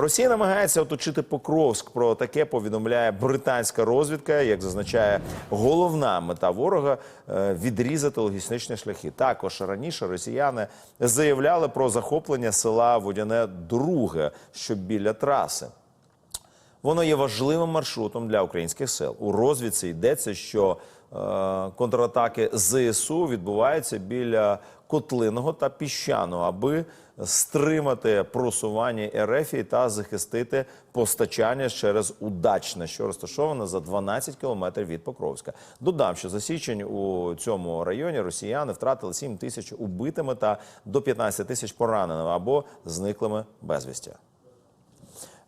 Росія намагається оточити Покровськ. Про таке повідомляє британська розвідка. Як зазначає головна мета ворога е, відрізати логістичні шляхи. Також раніше росіяни заявляли про захоплення села Водяне Друге, що біля траси. Воно є важливим маршрутом для українських сил. У розвідці йдеться, що е, контратаки ЗСУ відбуваються біля Котлиного та Піщаного, аби стримати просування РФ та захистити постачання через Удачне, що розташоване за 12 кілометрів від Покровська. Додам, що за січень у цьому районі росіяни втратили 7 тисяч убитими та до 15 тисяч пораненими або зниклими безвісті.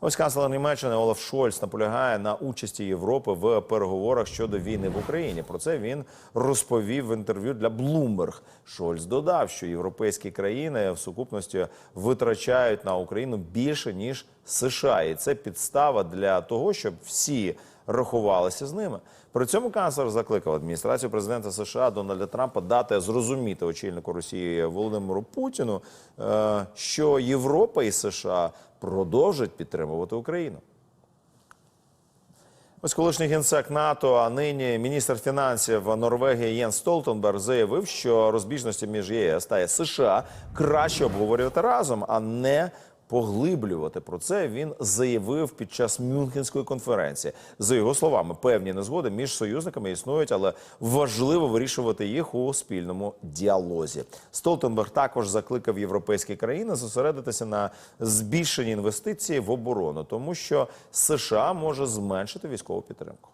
Ось канцлер Німеччини Олаф Шольц наполягає на участі Європи в переговорах щодо війни в Україні. Про це він розповів в інтерв'ю для Bloomberg. Шольц додав, що європейські країни в сукупності витрачають на Україну більше ніж США, і це підстава для того, щоб всі рахувалися з ними. При цьому канцлер закликав адміністрацію президента США Дональда Трампа дати зрозуміти очільнику Росії Володимиру Путіну, е, що Європа і США продовжать підтримувати Україну. Ось колишній генсек НАТО, а нині міністр фінансів Норвегії Єн Столтенберг заявив, що розбіжності між ЄС та США краще обговорювати разом, а не поглиблювати. Про це він заявив під час Мюнхенської конференції. За його словами, певні незгоди між союзниками існують, але важливо вирішувати їх у спільному діалозі. Столтенберг також закликав європейські країни зосередитися на збільшенні інвестицій в оборону, тому що США може зменшити військову підтримку.